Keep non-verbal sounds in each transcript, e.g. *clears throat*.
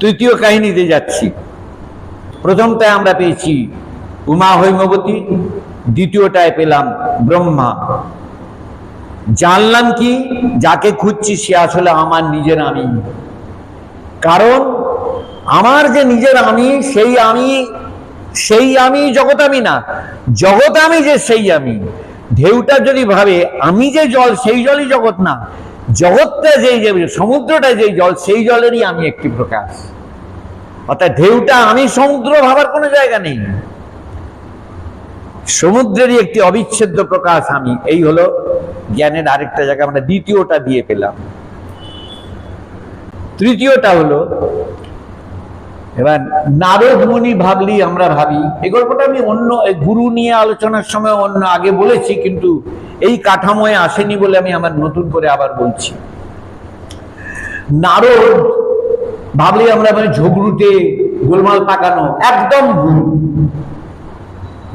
তৃতীয় কাহিনীতে যাচ্ছি। প্রথমটায় আমরা পেয়েছি উমা হৈমবতী, দ্বিতীয়টায় পেলাম ব্রহ্মা। জানলাম কি, যাকে খুঁজছি সে আসলে আমার নিজের আমি। কারণ আমার যে নিজের আমি, সেই আমি সেই আমি জগৎ আমি না। জগৎ আমি যে সেই আমি। ঢেউটা যদি ভাবে, আমি যে জল, সেই জলই জগৎ না। জগৎটা যেই যে, সমুদ্রটা যেই জল, সেই জলেরই আমি একটি প্রকাশ। অর্থাৎ ঢেউটা আমি সমুদ্র ভাবার কোনো জায়গা নেই। সমুদ্রেরই একটি অবিচ্ছেদ্য প্রকাশ আমি। এই হলো জ্ঞানের আরেকটা জায়গা, আমরা দ্বিতীয়টা দিয়ে পেলাম। তৃতীয়টা হলো, এবার নারদ মুনি ভাবলি আমরা ভাবি। এই গল্পটা আমি অন্য গুরু নিয়ে আলোচনার সময় অন্য আগে বলেছি, কিন্তু এই কাঠামোয় আসেনি বলে আমি আমার নতুন করে আবার বলছি। নারদ, ভাবলি আমরা মানে ঝগড়ুতে গোলমাল পাকানো, একদম ভুল।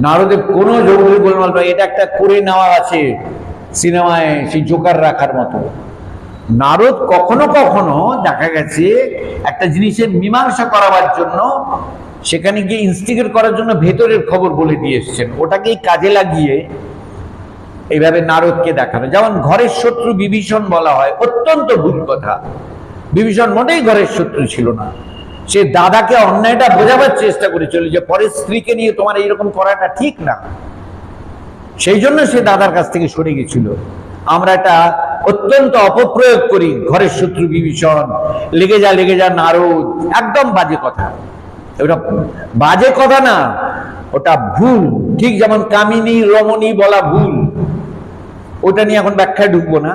নারদের কোনো ঝগড়ুতে গোলমাল পাকা এটা একটা করে নেওয়া আছে সিনেমায় সেই জোকার রাখার মতো। নারদ কখনো কখনো দেখা গেছে একটা জিনিসের মীমাংসা করাবার জন্য সেখানে গিয়ে ইনস্টিগেট করার জন্য ভেতরের খবর বলে দিয়ে এসছেন। ওটাকেই কাজে লাগিয়ে এইভাবে নারদকে দেখানো। যেমন ঘরের শত্রু বিভীষণ বলা হয়, অত্যন্ত ভুল কথা। বিভীষণ মোটেই ঘরের শত্রু ছিল না। সে দাদাকে অন্যায়টা বোঝাবার চেষ্টা করেছিল যে পরের স্ত্রীকে নিয়ে তোমার এইরকম করাটা ঠিক না। সেই জন্য সে দাদার কাছ থেকে সরে গেছিল। আমরা এটা অত্যন্ত অপপ্রয়োগ করি ঘরের শত্রু বিভীষণ, লেগে যা লেগে যা, নারদ। একদম বাজে কথা। ওটা বাজে কথা না, ওটা ভুল। ঠিক যেমন কামিনী, রমণী বলা ভুল। ওটা নিয়ে এখন ব্যাখ্যায় ঢুকবো না।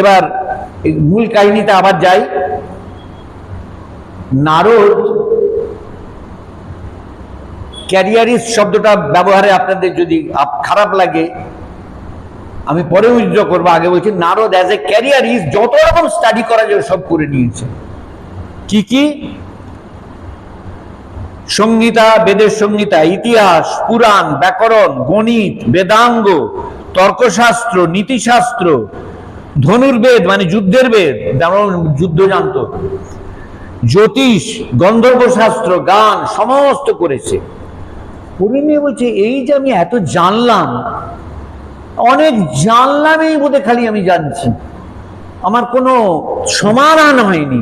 এবার মূল কাহিনীতে আবার যাই। নারদ ক্যারিয়ারিস শব্দটা ব্যবহারে আপনাদের যদি খারাপ লাগে, আমি পরে উইথড্র করব। আগে বলছি, নারদ অ্যাজ এ ক্যারিয়ারিস যত রকম স্টাডি করা যায় সব করে নিয়েছে। কি কি? সংহিতা, বেদের সংহিতা, ইতিহাস, পুরাণ, ব্যাকরণ, গণিত, বেদাঙ্গ তর্কশাস্ত্র, নীতিশাস্ত্র, ধনুর্বেদ মানে যুদ্ধের বেদ যেমন যুদ্ধ জানতো। জ্যোতিষ গন্ধর্ব শাস্ত্র গান, সমস্ত করেছে। করে নিয়ে বলছে, এই যে আমি এত জানলাম, অনেক জানলাম এই বোধে খালি আমি জানছি। আমার কোনো সমাধান হয়নি।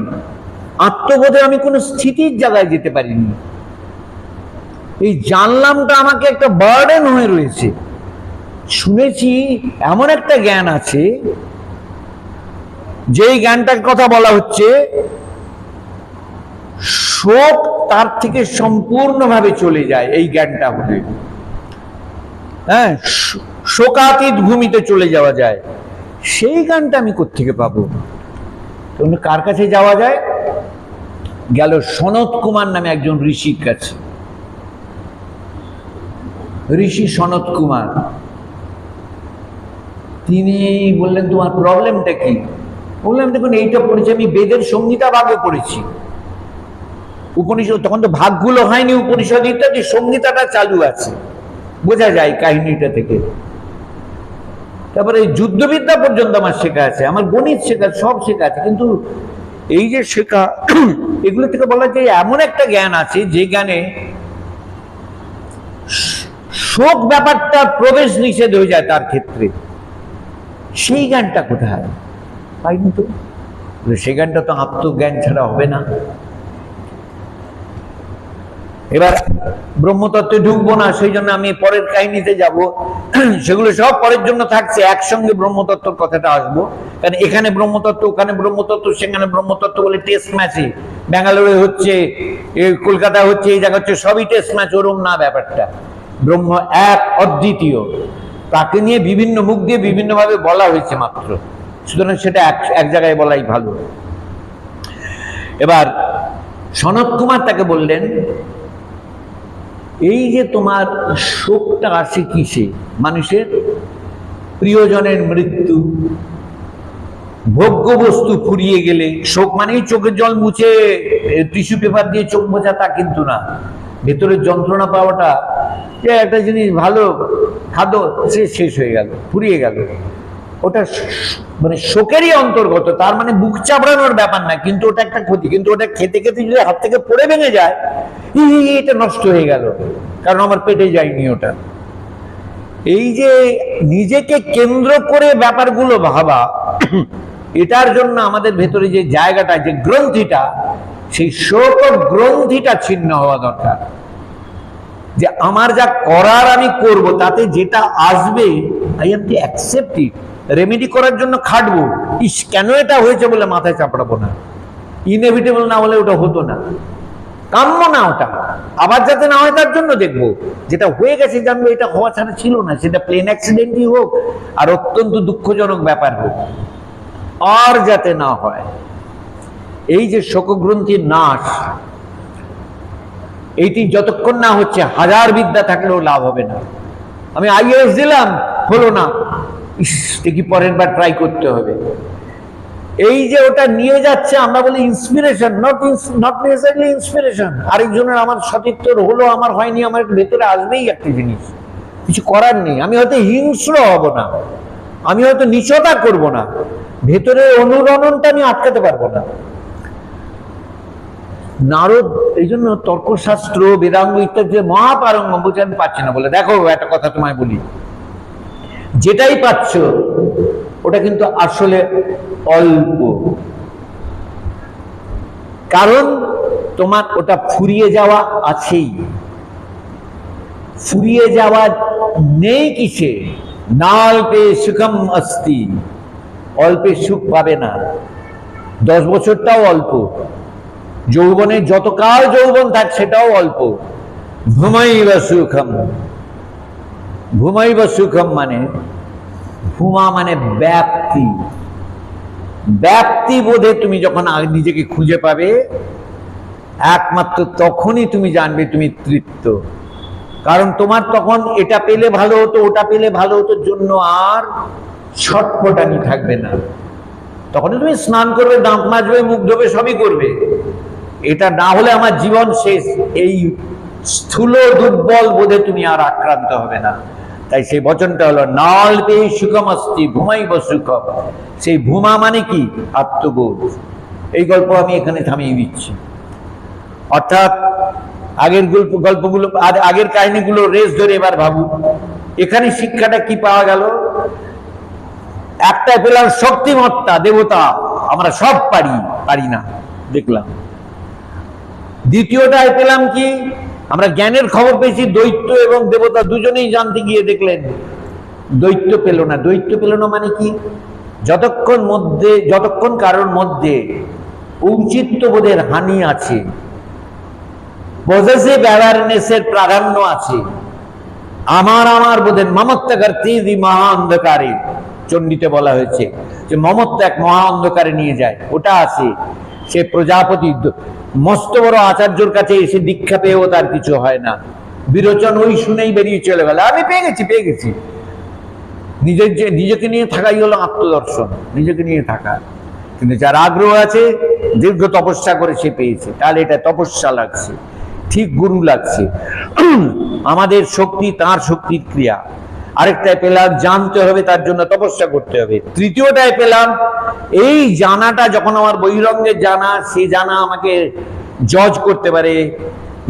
আত্মবোধে আমি কোনো স্থিতির জায়গায় যেতে পারিনি। এই জানলামটা আমাকে একটা বার্ডেন হয়ে রয়েছে। শুনেছি এমন একটা জ্ঞান আছে, যেই জ্ঞানটার কথা বলা হচ্ছে, শোক তার থেকে সম্পূর্ণভাবে চলে যায়, এই জ্ঞানটা হলে হ্যাঁ শোকাতীত ভূমিতে চলে যাওয়া যায়। সেই গানটা আমি কোত্থেকে পাবো? কার কাছে যাওয়া যায়? গেল সনত কুমার নামে একজন ঋষির কাছে। ঋষি সনত কুমার। তিনি বললেন, তোমার প্রবলেমটা কি? বললাম, দেখুন, এইটা পড়েছি, আমি বেদের সংহিতা ভাগে পড়েছি। উপনিষদ, তখন তো ভাগগুলো হয়নি উপনিষদ ইত্যাদি সংহিতাটা চালু আছে। বোঝা যায় কাহিনীটা থেকে। তারপরে যুদ্ধবিদ্যা পর্যন্ত আমার শেখা আছে, আমার গণিত শেখা, সব শেখা আছে, কিন্তু এই যে শেখা, এগুলো থেকে বলা যায় এমন একটা জ্ঞান আছে, যে জ্ঞানে শোক ব্যাপারটা প্রবেশ নিষেধ হয়ে যায় তার ক্ষেত্রে। সেই জ্ঞানটা কোথায় পাইনি তো। সেই জ্ঞানটা তো আত্মজ্ঞান ছাড়া হবে না। এবার ব্রহ্মতত্ত্বে ঢুকবো না, সেই জন্য আমি পরের কাহিনীতে যাব। সেগুলো সব পরের জন্য থাকছে, একসঙ্গে ব্রহ্মতত্ত্বর কথাটা আসব। কারণ এখানে ব্রহ্মতত্ত্ব, ওখানে ব্রহ্মতত্ত্ব, সেখানে ব্রহ্মতত্ত্ব বলে টেস্ট ম্যাচে ব্যাঙ্গালোরে হচ্ছে কলকাতা হচ্ছে, এই জায়গা হচ্ছে, সবই টেস্ট ম্যাচ ওরম না ব্যাপারটা। ব্রহ্ম এক অদ্বিতীয়। তাকে নিয়ে বিভিন্ন মুখ দিয়ে বিভিন্নভাবে বলা হয়েছে মাত্র। সুতরাং সেটা এক এক জায়গায় বলাই ভালো। এবার সনত কুমার তাকে বললেন, এই যে তোমার শোকটা আসে কিসে? মানুষের প্রিয়জনের মৃত্যু ভোগ্য বস্তু ফুরিয়ে গেলে, শোক মানেই চোখের জল মুছে, টিস্যু পেপার দিয়ে চোখ মোছা তা কিন্তু না। ভেতরের যন্ত্রণা পাওয়াটা যে একটা জিনিস ভালো খাদ্য, সে শেষ হয়ে গেল, ফুরিয়ে গেল। ওটা মানে শোকেরই অন্তর্গত, তার মানে বুক চাপড়ানোর ব্যাপার না কিন্তু ওটা একটা ক্ষতি, কিন্তু ওটা খেতে খেতে যদি হাত থেকে পড়ে ভেঙে যায় এটা নষ্ট হয়ে গেল, কারণ আমার পেটে যায়নি ওটা। এই যে নিজেকে কেন্দ্র করে ব্যাপারগুলো ভাবা, এটার জন্য আমাদের ভেতরে যে জায়গাটা, যে গ্রন্থিটা, সেই শোক গ্রন্থিটা ছিন্ন হওয়া দরকার। যে আমার যা করার আমি করব, তাতে যেটা আসবে I am to accept it remedy করার জন্য খাটবো। ইস, কেন এটা হয়েছে বলে মাথায় চাপড়াবো না? ইনএভিটেবল না হলে ওটা হতো না। কাম্য না ওটা। আবার যাতে না হয় তার জন্য দেখব। যেটা হয়ে গেছে জানব এটা হওয়া ছাড়া ছিল না, সেটা প্লেন অ্যাক্সিডেন্টই হোক, আর অত্যন্ত দুঃখজনক ব্যাপার হোক। আর যাতে না হয়। এই যে শোকগ্রন্থির নাশ এইটি যতক্ষণ না হচ্ছে হাজার বিদ্যা থাকলেও লাভ হবে না। আমি আইএস দিলাম, হলো না। ইস, দেখি পরের বার ট্রাই করতে হবে। এই যে ওটা নিয়ে যাচ্ছে, আমরা বলি inspiration not not necessarily inspiration আরেকজনের আমার সতীর্থ হলো, আমার হয়নি, আমার ভেতরে আসবেই একটা জিনিস। কিছু করার নেই। আমি হয়তো হিংস্র হব না। আমি হয়তো নিচতা করব না। ভেতরে অনুরণনটা আমি আটকাতে পারব না। নারদ, এই জন্য তর্কশাস্ত্র, বেদাঙ্গ ইত্যাদি মহাপারঙ্গ বুঝে আমি পাচ্ছি না বলে। দেখো, একটা কথা তোমায় বলি। যেটাই পাচ্ছ, ওটা কিন্তু আসলে অল্প। কারণ তোমার ওটা ফুরিয়ে যাওয়া আছেই। ফুরিয়ে যাওয়া নেই কিসে? নাল্পে সুখম অস্তি। অল্পে সুখ পাবে না। দশ বছরটাও অল্প। যৌবনে যতকাল যৌবন থাক সেটাও অল্প। ঘুমাইব সুখম। ঘুমাই বা সুখম মানে ঘুমা মানে ব্যাপ্তি। ব্যাপ্তি বোধে তুমি যখন নিজেকে খুঁজে পাবে, একমাত্র তখনই তুমি জানবে তুমি তৃপ্ত। কারণ তোমার তখন এটা পেলে ভালো হতো, ওটা পেলে ভালো হতো জন্য আর ছটফটানি থাকবে না। তখন তুমি স্নান করবে, দাঁত মাজবে, মুখ ধোবে, সবই করবে। এটা না হলে আমার জীবন শেষ। এই স্থূল দুর্বল বোধে তুমি আর আক্রান্ত হবে না। তাই সেই বচনটা হলো, নাল পেয়ে সুখম অস্তি ঘুমাইব সুখম। সেই ভূমা মানে কি? আত্মবোধ। এই গল্প আমি এখানে থামিয়ে দিচ্ছি। অর্থাৎ আগের গল্প গল্পগুলো আগের কাহিনীগুলো রেস ধরে এবার ভাবুন। এখানে শিক্ষাটা কি পাওয়া গেল? একটা পেলাম শক্তিমত্তা, দেবতা। আমরা সব পারি পারি না। দেখলাম। দ্বিতীয়টায় পেলাম কি? আমরা জ্ঞানের খবর পেয়েছি, দৈত্য এবং দেবতা দুজনেই জানতে গিয়ে দেখলেন, দৈত্য পেল না। দৈত্য পেল না মানে কি? যতক্ষণ মধ্যে, যতক্ষণ কারোর মধ্যে ঔচিত্যবোধের হানি আছে পজেসিভ অ্যাওয়ারনেসের প্রাধান্য আছে, আমার আমার বোধের মমত্বকার তেজি মহা অন্ধকারে চণ্ডীতে বলা হয়েছে, যে মমত্যাগ মহা অন্ধকারে নিয়ে যায়। ওটা আছে, সে প্রজাপতি মস্ত বড় আচার্যর কাছে এসে দীক্ষা পেয়েও তার কিছু হয় না। বিরোচন ওই শুনেই বেরিয়ে চলে গেল। আমি পেয়ে গেছি পেয়ে গেছি। নিজের যে নিজেকে নিয়ে থাকাই হলো আত্মদর্শন, নিজেকে নিয়ে থাকা। কিন্তু যার আগ্রহ আছে, দীর্ঘ তপস্যা করে সে পেয়েছে। তাহলে এটা তপস্যা লাগছে, ঠিক গুরু লাগছে। আমাদের শক্তি, তার শক্তির ক্রিয়া। আরেকটায় পেলাম জানতে হবে, তার জন্য তপস্যা করতে হবে। তৃতীয়টায় পেলাম এই জানাটা যখন আমার বহিরঙ্গের জানা সে জানা আমাকে জজ করতে পারে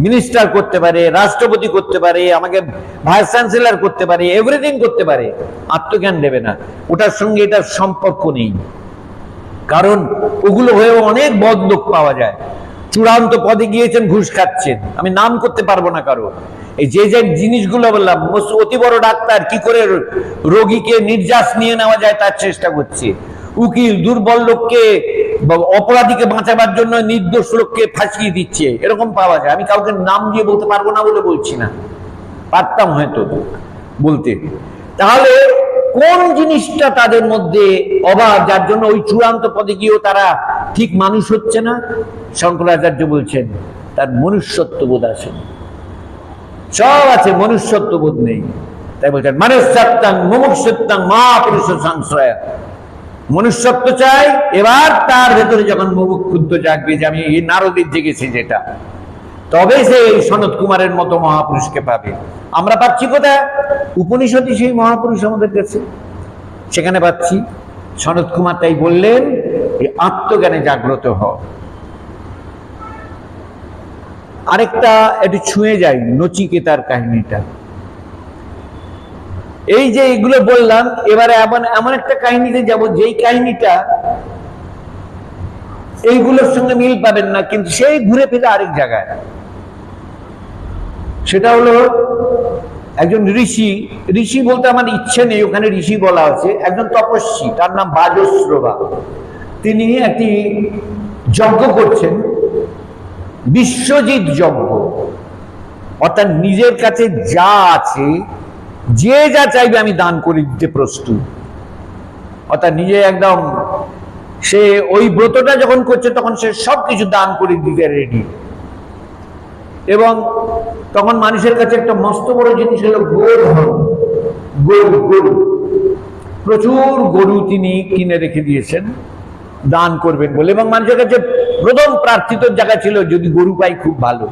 মিনিস্টার করতে পারে, রাষ্ট্রপতি করতে পারে, আমাকে ভাইস চ্যান্সেলর করতে পারে এভরিথিং করতে পারে, আত্মজ্ঞান দেবে না। ওটার সঙ্গে এটার সম্পর্ক নেই। কারণ ওগুলো হয়ে অনেক বদলোক পাওয়া যায়। চূড়ান্ত পদে গিয়েছেন, ঘুষ খাচ্ছেন। আমি নাম করতে পারব না কারও। এই যে যে জিনিসগুলো বললাম অতি বড় ডাক্তার, কি করে রোগীকে নির্যাস নিয়ে নেওয়া যায় তার চেষ্টা করছে। উকিল, দুর্বল লোককে অপরাধীকে বাঁচাবার জন্য নির্দোষ লোককে ফাঁসিয়ে দিচ্ছে। এরকম পাওয়া যায়। আমি কাউকে নাম দিয়ে বলতে পারব না বলে বলছি না। পারতাম হয়তো বলতে। তাহলে কোন জিনিসটা তাদের মধ্যে অভাব যার জন্য ওই চূড়ান্ত পদে গিয়েও তারা ঠিক মানুষ হচ্ছে না? শঙ্করাচার্য বলছেন, তার মনুষ্যত্ব বোধ আছে। সব আছে, মনুষ্যত্ব বোধ নেই। তাই বলছেন, মনুষ্যত্বাং মুমুক্ষুত্বাং মহাপুরুষ সংশ্রয় মনুষ্যত্ব চাই, এবার তার ভেতরে যখন মুমুক্ষুত্ব জাগবে যে আমি এই নারদের জেগেছি যেটা তবে সে এই সনত কুমারের মতো মহাপুরুষকে পাবে। আমরা পাচ্ছি কোথায়? উপনিষদই সেই মহাপুরুষ আমাদের কাছে। সেখানে পাচ্ছি। সনৎ কুমার তাই বললেন, এই আত্মজ্ঞানে জাগ্রত হ আরেকটা একটু ছুঁয়ে যায় নচিকেতার কাহিনীটা। এই যে এগুলো বললাম, এবারে এমন এমন একটা কাহিনীতে যাব, যেই কাহিনীটা এইগুলোর সঙ্গে মিল পাবেন না, কিন্তু সেই ঘুরে ফিরে আরেক জায়গায়। সেটা হলো একজন ঋষি ঋষি বলতে আমার ইচ্ছে নেই, ওখানে ঋষি বলা আছে, একজন তপস্বী, তার নাম বাজশ্রবা তিনি একটি যজ্ঞ করছেন বিশ্বজিৎ যজ্ঞ। অর্থাৎ নিজের কাছে যা আছে, যে যা চাইবে আমি দান করে দিতে প্রস্তুত। অর্থাৎ নিজে একদম সে ওই ব্রতটা যখন করছে, তখন সে সব কিছু দান করে দিতে রেডি এবং তখন মানুষের কাছে একটা মস্ত বড় জিনিস হলো গোধন গরু গরু প্রচুর গরু তিনি কিনে রেখে দিয়েছেন। দান করবেন বলে। এবং মানুষের কাছে প্রথম প্রার্থিত জায়গা ছিল যদি গরু পাই খুব ভালো।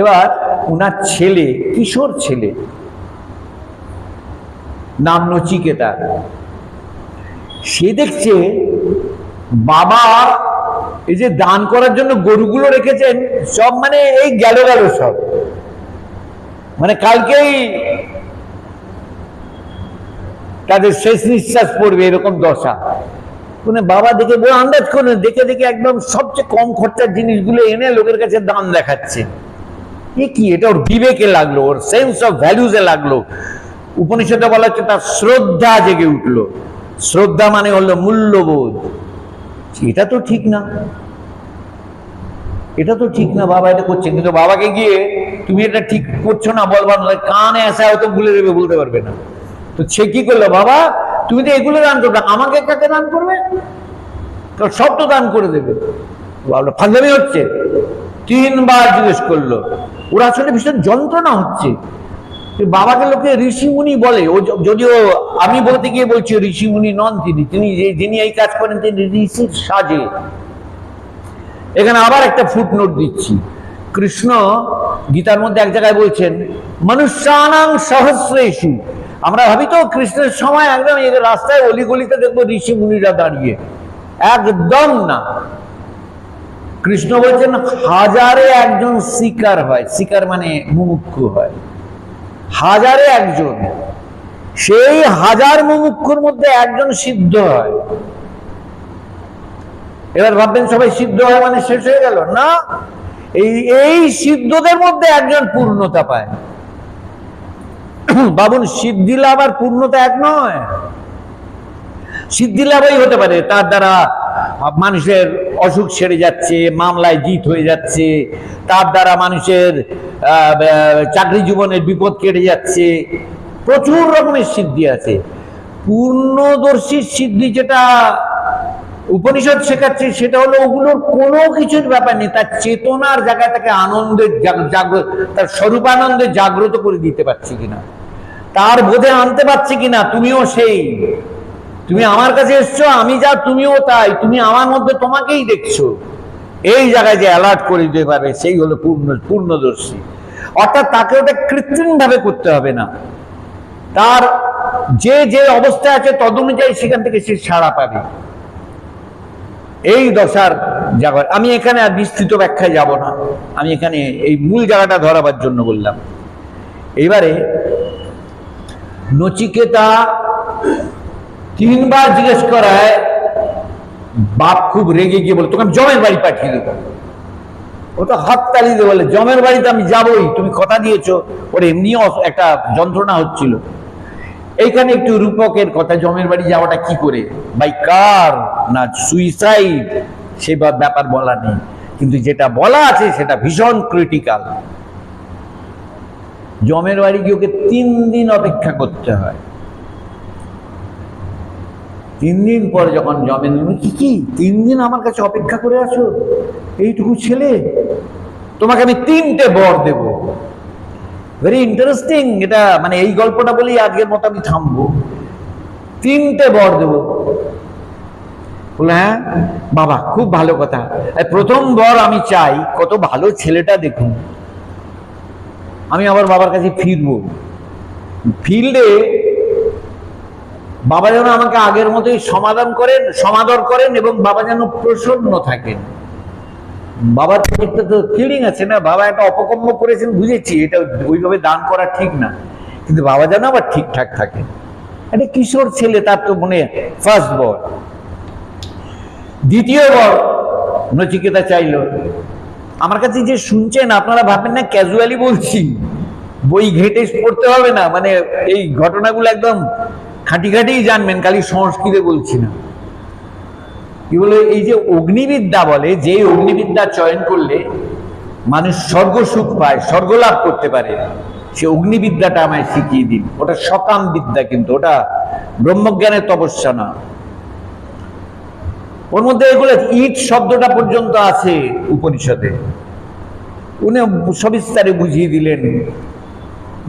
এবার উনার ছেলে, কিশোর ছেলে, নাম নচিকেতা। সে দেখছে বাবা এই যে দান করার জন্য গরুগুলো রেখেছেন, সব মানে এই গেল গেল সব। মানে কালকেই তাদের শেষ নিঃশ্বাস পড়বে এরকম দশা। মানে বাবা দেখে বলে আন্দাজ করে দেখে দেখে একদম সবচেয়ে কম খরচার জিনিসগুলো এনে লোকের কাছে দাম দেখাচ্ছে। এ কি? এটা ওর বিবেকে লাগল, ওর সেন্স অফ ভ্যালুজে লাগল। উপনিষদে বলা হচ্ছে তার শ্রদ্ধা জেগে উঠল। শ্রদ্ধা মানে হলো মূল্যবোধ। এটা তো ঠিক না। এটা তো ঠিক না, বাবা এটা করছে। কিন্তু বাবাকে গিয়ে, তুমি এটা ঠিক করছ না বলবার কানে আসা হয়তো ভুলে দেবে বলতে পারবে না। তো সে কি করল, বাবা, তুমি তো এগুলো দান করবে, আমাকে কাকে দান করবে? সব তো দান করে দেবে। বাবা ফাঁদলামি হচ্ছে। তিনবার জিজ্ঞেস করল। ওরা আসলে ভীষণ যন্ত্রণা হচ্ছে। বাবাকে লোকে ঋষিমুনি বলে। ও যদিও আমি বলতে গিয়ে বলছি ঋষিমুনি নন তিনি। তিনি যে, যিনি এই কাজ করেন, তিনি ঋষির সাজে। এখানে আবার একটা ফুটনোট দিচ্ছি। কৃষ্ণ গীতার মধ্যে এক জায়গায় বলছেন, মনুষ্যানাং সহস্রেষু। আমরা ভাবি তো কৃষ্ণের সময় একদম রাস্তায় অলিগলিতে দেখব ঋষি মুনিরা দাঁড়িয়ে। একদম না। কৃষ্ণ বলছেন, হাজারে একজন শিকার হয়। শিকার মানে মুমুক্ষু হয়। হাজারে একজন। সেই হাজার মুমুক্ষুর মধ্যে একজন সিদ্ধ হয়। এবার ভাববেন, সবাই সিদ্ধ হয় মানে শেষ হয়ে গেল? না। এই এই সিদ্ধদের মধ্যে একজন পূর্ণতা পায়। বাবুন সিদ্ধি লাভ আর পূর্ণতা এক নয়। সিদ্ধি লাভই হতে পারে, তার দ্বারা মানুষের অসুখ সেরে যাচ্ছে, মামলায় জিত হয়ে যাচ্ছে, তার দ্বারা মানুষের চাকরি জীবনের বিপদ কেটে যাচ্ছে। প্রচুর রকমের সিদ্ধি আছে। পূর্ণদর্শী সিদ্ধি যেটা উপনিষদ শেখাচ্ছে, সেটা হলো ওগুলোর কোনো কিছুর ব্যাপার নেই, তার চেতনার জায়গায় তাকে আনন্দের জাগ্রত তার স্বরূপানন্দে জাগ্রত করে দিতে পারছি কিনা। তার বোধে আনতে পারছি কিনা, তুমিও সেই। তুমি আমার কাছে এসছো, আমি যা, তুমিও তাই। তুমি আমার মধ্যে তোমাকেই দেখছ। এই জায়গায় যে অ্যালার্ট করে দিতে পারবে সেই হলো পূর্ণ, পূর্ণদর্শী। অর্থাৎ তাকে ওটা কৃত্রিম ভাবে করতে হবে না। তার যে যে অবস্থায় আছে তদনুযায়ী সেখান থেকে সে ছাড়া পাবে। এই দশার জায়গা আমি এখানে আর বিস্তৃত ব্যাখ্যায় যাব না। আমি এখানে এই মূল জায়গাটা ধরাবার জন্য বললাম। এইবারে নচিকেতা তিনবার জিজ্ঞেস করায়, বাপ খুব রেগে গিয়ে বলে, তোকে আমি জমের বাড়ি পাঠিয়ে দেবো। ও তো হাত তালি দিয়ে বলে, জমের বাড়িতে আমি যাবই, তুমি কথা দিয়েছ। ওর এমনিও একটা যন্ত্রণা হচ্ছিল। এইখানে একটু রূপকের কথা, জমের বাড়ি যাওয়াটা কি করে? By car? না, সুইসাইড। সে ব্যাপার বলা নেই। কিন্তু যেটা বলা আছে, সেটা ভীষণ ক্রিটিক্যাল। জমের বাড়ি গিয়ে ওকে তিন দিন অপেক্ষা করতে হয়। তিন দিন পরে যখন জমেন কি কি? তিন দিন আমার কাছে অপেক্ষা করে আছো? এইটুকু ছেলে? তোমাকে আমি তিনটে বর দেব। ভেরি ইন্টারেস্টিং এটা মানে এই গল্পটা বলেই আজকের মতো আমি থামবো। তিনটে বর দেব। হ্যাঁ বাবা, খুব ভালো কথা। প্রথম বর আমি চাই, কত ভালো ছেলেটা দেখুন। আমি আবার বাবার কাছে ফিরবো। ফিল্ডে বাবা যেন আমাকে আগের মতোই সমাধান করেন, সমাদর করেন এবং বাবা যেন প্রসন্ন থাকেন। বাবার একটা তো ফিলিং আছে না, বাবা একটা অপকর্ম করেছেন বুঝেছি, এটা ওইভাবে দান করা ঠিক না। কিন্তু বাবা যেন আবার ঠিকঠাক থাকে। একটা কিশোর ছেলে, তার তো মনে ফার্স্ট বর। দ্বিতীয় বর নচিকেতা চাইলো। আমার কাছে যে শুনছেন, আপনারা ভাবেন না ক্যাজুয়ালি বলছি। বই ঘেটে পড়তে হবে না মানে এই ঘটনাগুলো একদম খাঁটি খাঁটিই জানবেন, খালি সংস্কৃতে বলছি না। কি বলে, এই যে অগ্নিবিদ্যা বলে যে অগ্নিবিদ্যা চয়ন করলে মানুষ স্বর্গ সুখ পায়, স্বর্গ লাভ করতে পারে, সে অগ্নিবিদ্যাটা আমায় শিখিয়ে দিন। ওটা সকাম বিদ্যা কিন্তু, ওটা ব্রহ্মজ্ঞানের তপস্যা না। ওর মধ্যে এগুলো ইট শব্দটা পর্যন্ত আছে উপনিষদে। উনি সবিস্তারে বুঝিয়ে দিলেন।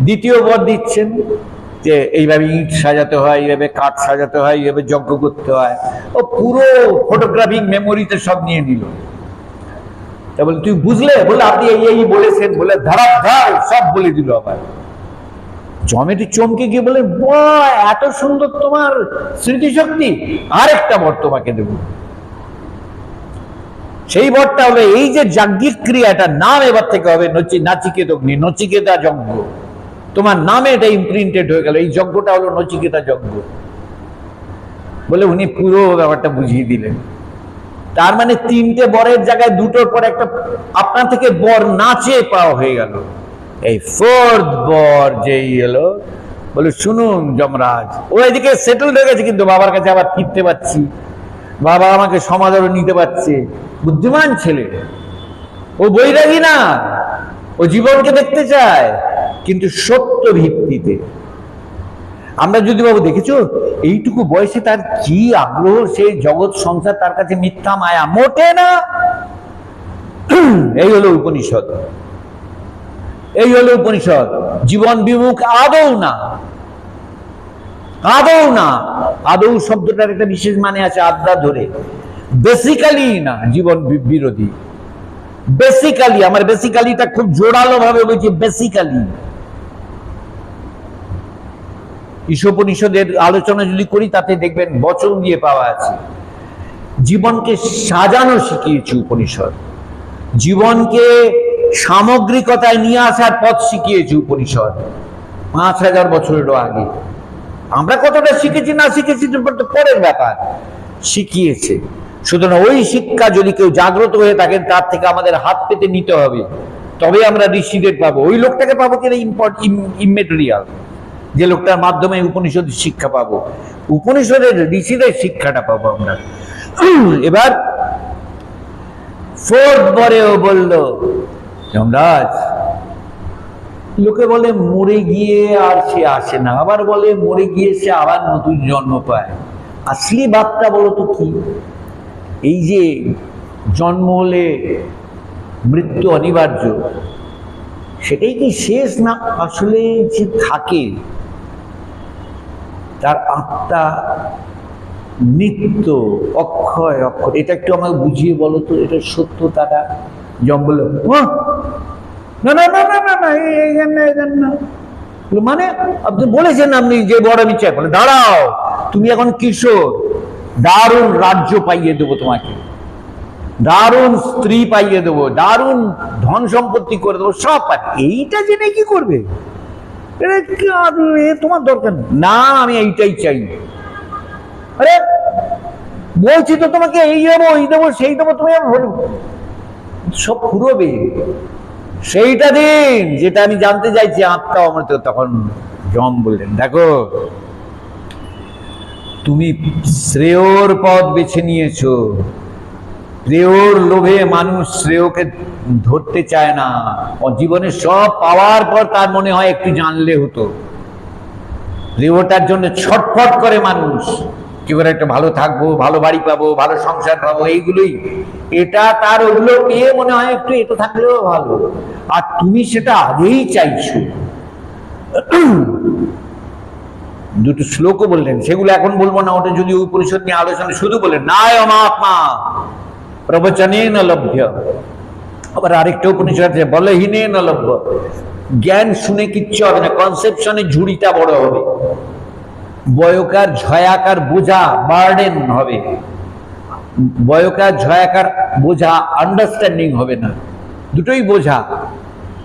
দ্বিতীয় বর দিচ্ছেন যে এইভাবে ইট সাজাতে হয়, এইভাবে কাঠ সাজাতে হয়, এইভাবে যজ্ঞ করতে হয়। ও পুরো ফটোগ্রাফিক মেমোরিতে সব নিয়ে নিল। তা বলে, তুই বুঝলে? বলে, আপনি এই এই বলেছেন। বলে ধারা ধার সব বলে দিল আবার। জমেটি চমকে গিয়ে বলে এত সুন্দর তোমার স্মৃতিশক্তি। আরেকটা বর তোমাকে দেবো। সেই বরটা হলো এই যে যাজ্ঞিক ক্রিয়াটা, নাম এবার থেকে হবে নচি নাচিকেত অগ্নি, নচিকেতা যজ্ঞ। তোমার নামে এটা ইমপ্রিন্টেড হয়ে গেল, এই যজ্ঞটা হলো নচিকেতা যজ্ঞ। বলে উনি পুরো ব্যাপারটা বুঝিয়ে দিলেন। তার মানে তিনটে বরের জায়গায় দুটোর পর একটা আপনার থেকে বর নাচে পাওয়া হয়ে গেল। এই ফোর্থ বর যেই এলো, বলে, শুনুন যমরাজ, ও এদিকে সেটেল হয়ে গেছে, কিন্তু বাবার কাছে আবার ফিরতে পারছি। বাবা আমাকে সমাদরও নিতে পারছে। বুদ্ধিমান ছেলে। ও বৈরাগী না। ও জীবনকে দেখতে চায়, কিন্তু সত্য ভিত্তিতে। আমরা যদি বাবু দেখেছ, এইটুকু বয়সে তার কি আগ্রহ সেই জগৎ সংসার তার কাছে মিথ্যা মায়া? মোটে না? *clears throat* এই হলো উপনিষদ। এই হলো উপনিষদ। জীবন বিমুখ আদৌ না। আদৌ না। আদৌ শব্দটার একটা বিশেষ মানে আছে আড্ডা ধরে। বেসিক্যালি না, জীবন বিরোধী। বেসিক্যালি আমার বেসিক্যালিটা খুব জোরালো ভাবে বলছি বেসিক্যালি ঈশোপনিষদের আলোচনা যদি করি, তাতে দেখবেন বচন দিয়ে পাওয়া আছে। জীবনকে সাজানো শিখিয়েছে উপনিষদ। জীবনকে সামগ্রিকতায় নিয়ে আসার পথ শিখিয়েছে উপনিষদ। পাঁচ হাজার বছরেরও আগে। আমরা কতটা শিখেছি, না শিখেছি পরের ব্যাপার। শিখিয়েছে। সুতরাং ওই শিক্ষা যদি কেউ জাগ্রত হয়ে থাকেন, তার থেকে আমাদের হাত পেতে নিতে হবে। তবে আমরা ঋষিদের পাবো। ওই লোকটাকে পাবো কিনা ইম্পর্ট ইমেটেরিয়াল যে লোকটার মাধ্যমে উপনিষদ শিক্ষা পাবো। উপনিষদের ঋষিদের শিক্ষাটা পাবো আমরা। এবার ফোর্থ বরেও বলল, যমরাজ লোকে বলে মরে গিয়ে আর সে আসে না। আবার বলে মরে গিয়ে সে আবার নতুন জন্ম পায়। আসলি বাপটা বলো তো কি? এই যে জন্ম হলে মৃত্যু অনিবার্য সেটাই কি শেষ না আসলে যে থাকে? তার আত্মা নিত্য অক্ষয় অক্ষয়। এটা একটু আমাকে বুঝিয়ে বলো তো এটা সত্যতাটা জম বলল "হ্যাঁ, না না না না না না, এই- এইখান না এইখান না মানে আপনি বলেছেন আপনি যে বড় আমি চাই বলে দাঁড়াও, তুমি এখন কিশোর। দারুণ রাজ্য পাইয়ে দেবো তোমাকে। দারুণ স্ত্রী পাইয়ে দেবো, দারুণ ধন সম্পত্তি করে দেবো, সব এইটা জেনে কি করবে? তোমার দরকার না, আমি এইটাই চাই। আরে, বলছি তো তোমাকে, এই দেবো এই দেবো, সেই দেবো, তুমি। সব ফুরবে। সেইটা দিন যেটা আমি জানতে চাইছি, আত্মা অমৃত তখন জম বললেন, দেখো, তুমি শ্রেয়র পথ বেছে নিয়েছো। প্রেয়র লোভে মানুষ শ্রেয়কে ধরতে চায় না। জীবনে সব পাওয়ার পর তার মনে হয় একটু জানলে হতো। প্রেয়টার জন্য ছটফট করে মানুষ। করে একটা ভালো থাকব, ভালো বাড়ি পাবো, ভালো সংসার পাবো, এইগুলোই। এটা তার ওগুলো পেয়ে মনে হয় একটু এটা থাকলেও ভালো। আর তুমি সেটা আগেই চাইছো। *clears throat* দুটো শ্লোকও বললেন, সেগুলো এখন বলব না, ওটা যদি ওই পরিষদ নিয়ে আলোচনা শুধু বললেন নায় অমাত্মা প্রবচনে ন লভ্য আবার আরেকটা উপনিষদ আছে বলহীনে ন লভ্য জ্ঞান শুনে কিচ্ছু হবে না, কনসেপশনে ঝুড়িটা বড় হবে। বয়কার ঝয়াকার বোঝা বার্ডেন হবে। বয়কার ঝয়াকার বোঝা আন্ডারস্ট্যান্ডিং হবে না। দুটোই বোঝা।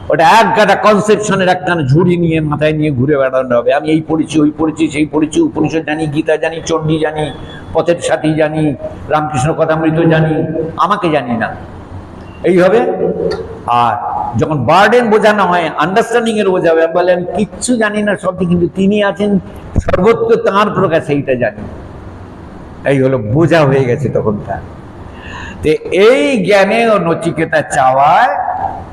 ওটা এক গাদা কনসেপশনের একটা ঝুড়ি নিয়ে, মাথায় নিয়ে ঘুরে বেড়ানো হবে। আমি এই পড়েছি, ওই পড়েছি, সেই পড়েছি, উপনিষদ জানি, গীতা জানি, চণ্ডী জানি, পথের সাথী জানি, রামকৃষ্ণ কথামৃত জানি, আমাকে জানি না। এই হবে? আর যখন বার্ডেন বোঝানো হয় আন্ডারস্ট্যান্ডিং এর বোঝাবে বলেন কিচ্ছু জানি না, সবই কিন্তু তিনি আছেন, সর্বত্র তাঁর প্রকাশ এইটা জানি। এই হলো, বোঝা হয়ে গেছে তখন তার। এই জ্ঞানে ও নচিকেতা চাওয়ায়,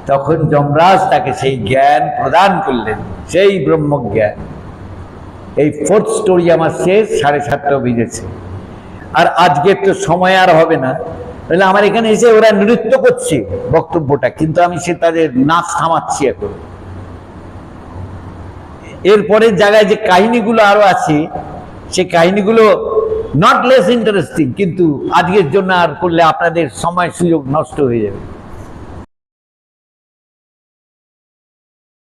তখন যমরাজ তাকে সেই জ্ঞান প্রদান করলেন, সেই ব্রহ্মজ্ঞান। এই ফোর্থ স্টোরি আমার শেষ, সাড়ে সাতটা বেজেছে। আর আজকে তো সময় আর হবে না। তাহলে আমার এখানে এসে ওরা নৃত্য করছে বক্তব্যটা, কিন্তু আমি সে তাদের নাচ থামাচ্ছি এখন। এরপরের জায়গায় যে কাহিনীগুলো আরও আছে, সে কাহিনীগুলো নট লেস ইন্টারেস্টিং কিন্তু আজকের জন্য আর করলে আপনাদের সময় সুযোগ নষ্ট হয়ে যাবে।